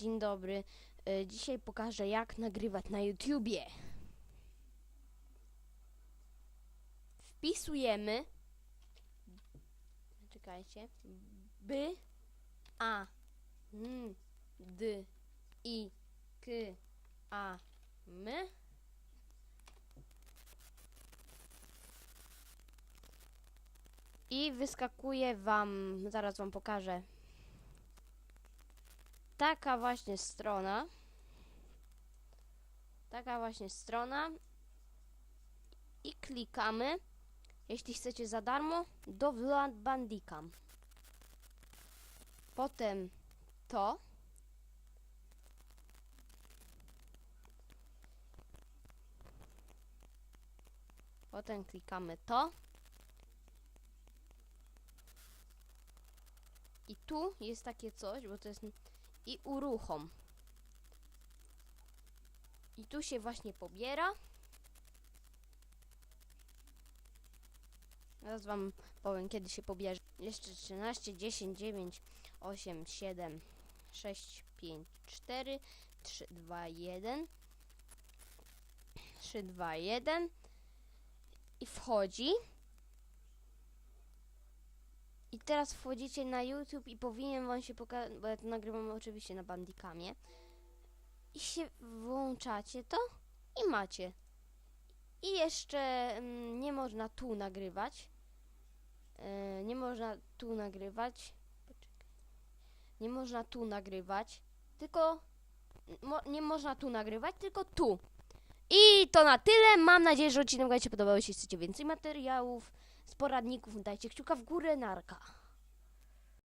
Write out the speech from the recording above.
dzień dobry. E, Dzisiaj pokażę jak nagrywać na YouTubie. Wpisujemy Czekajcie. B A N D I K A M I wyskakuje wam, zaraz wam pokażę. Taka właśnie strona. Taka właśnie strona. I klikamy, jeśli chcecie za darmo, do Vlad Bandicam. Potem to. Potem klikamy to. I tu jest takie coś, bo to jest i uruchom. I tu się właśnie pobiera. Teraz wam powiem kiedy się pobierze. Jeszcze 13, 10, 9, 8, 7, 6, 5, 4, 3, 2, 1. 3, 2, 1. I wchodzi. I teraz wchodzicie na YouTube i powinien wam się pokazać, bo ja to nagrywam oczywiście na Bandicamie. I się włączacie to i macie. I jeszcze mm, nie można tu nagrywać. E, nie można tu nagrywać. Poczekaj. Nie można tu nagrywać, tylko mo, nie można tu nagrywać, tylko tu. I to na tyle. Mam nadzieję, że odcinek Wam się podobał. Jeśli chcecie więcej materiałów z poradników, dajcie kciuka w górę. Narka.